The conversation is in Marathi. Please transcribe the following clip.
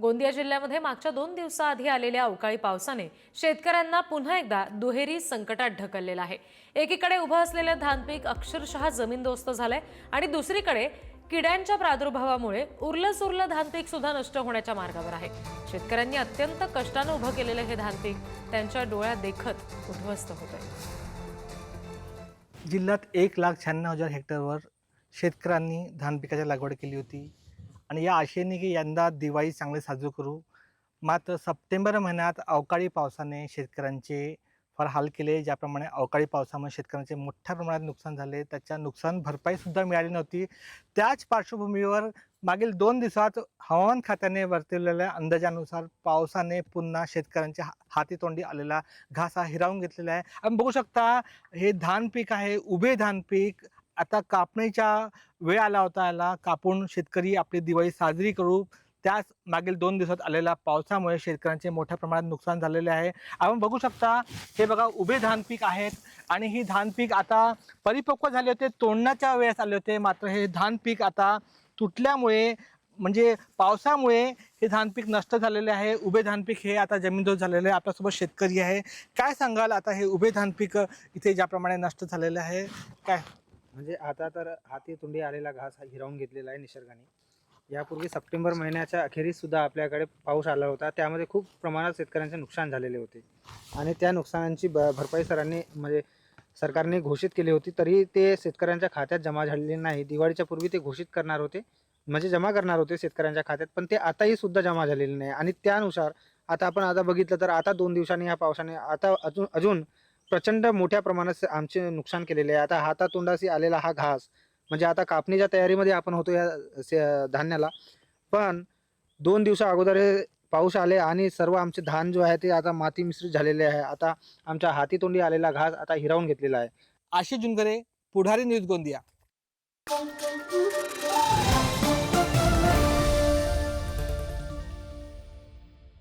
गोंदिया जिल्ह्यामध्ये मागच्या दोन दिवसाआधी आलेल्या अवकाळी पावसाने शेतकऱ्यांना पुन्हा एकदा दुहेरी संकटात ढकललेलं आहे. एकीकडे उभं असलेलं धानपीक अक्षरशः जमीनदोस्त झालंय आणि दुसरीकडे किड्यांच्या प्रादुर्भावामुळे उरलं सुरलं धानपीक सुद्धा नष्ट होण्याच्या मार्गावर आहे. शेतकऱ्यांनी अत्यंत कष्टानं उभं केलेलं हे धानपीक त्यांच्या डोळ्यात देखत उद्ध्वस्त होतंय. जिल्ह्यात एक लाख शहाण्णव हजार हेक्टरवर शेतकऱ्यांनी धान पिकाची लागवड केली होती. आणि या आशेने की यंदा दिवाळी चांगली साजरी करू. मात्र सप्टेंबर महिन्यात अवकाळी पावसाने शेतकऱ्यांचे फार हाल केले. ज्याप्रमाणे अवकाळी पावसामुळे शेतकऱ्यांचे मोठ्या प्रमाणात नुकसान झाले. त्याच्या नुकसान भरपाईसुद्धा मिळाली नव्हती. त्याच पार्श्वभूमीवर मागील दोन दिवसात हवामान खात्याने वर्तवलेल्या अंदाजानुसार पावसाने पुन्हा शेतकऱ्यांच्या हा- हातीतोंडी आलेला घास हा हिरावून घेतलेला आहे. आपण बघू शकता हे धान पीक आहे उभे धान पीक आता कापणीच्या वेळ आला होता याला. कापून शेतकरी आपली दिवाळी साजरी करू. त्याच मागील दोन दिवसात आलेल्या पावसामुळे शेतकऱ्यांचे मोठ्या प्रमाणात नुकसान झालेले आहे. आपण बघू शकता हे बघा उभे धान पीक आहेत. आणि ही धान पीक आता परिपक्व झाले होते तोडण्याच्या वेळेस आले होते. मात्र हे धान पीक आता तुटल्यामुळे म्हणजे पावसामुळे हे धान पीक नष्ट झालेले आहे. उभे धान पीक हे आता जमीनदोस्त झालेले आहे. आपल्यासोबत शेतकरी आहे. काय सांगाल? आता हे उभे धान पीक इथे ज्याप्रमाणे नष्ट झालेले आहे. काय? म्हणजे आता तर हाती तुंडी आलेला घास हा हिरावून घेतलेला आहे निसर्गाने. यापूर्वी सप्टेंबर महिन्याच्या अखेरीस सुद्धा आपल्याकडे पाऊस आला होता. त्यामध्ये खूप प्रमाणात शेतकऱ्यांचे नुकसान झालेले होते. आणि त्या नुकसानांची ब भरपाई सरांनी म्हणजे सरकारने घोषित केली होती तरी ते शेतकऱ्यांच्या खात्यात जमा झालेले नाही. दिवाळीच्या पूर्वी ते घोषित करणार होते. म्हणजे जमा करणार होते शेतकऱ्यांच्या खात्यात पण ते आताही सुद्धा जमा झालेले नाही. आणि त्यानुसार आता आपण आता बघितलं तर आता दोन दिवसांनी या पावसाने आता अजून अजून प्रचंड मोठ्या प्रमाणात आमचे नुकसान केलेले आहे. आता हातातोंडाशी आलेला हा घास म्हणजे आता कापणीच्या तयारीमध्ये आपण होतो या से- धान्याला. पण दोन दिवसा अगोदर हे पाऊस आले आणि सर्व आमचे धान जो आहे ते आता माती मिश्रित झालेले आहे. आता आमच्या हातीतोंडी आलेला घास आता हिरावून घेतलेला आहे. आशिष जुनकरे पुढारी न्यूज गोंदिया.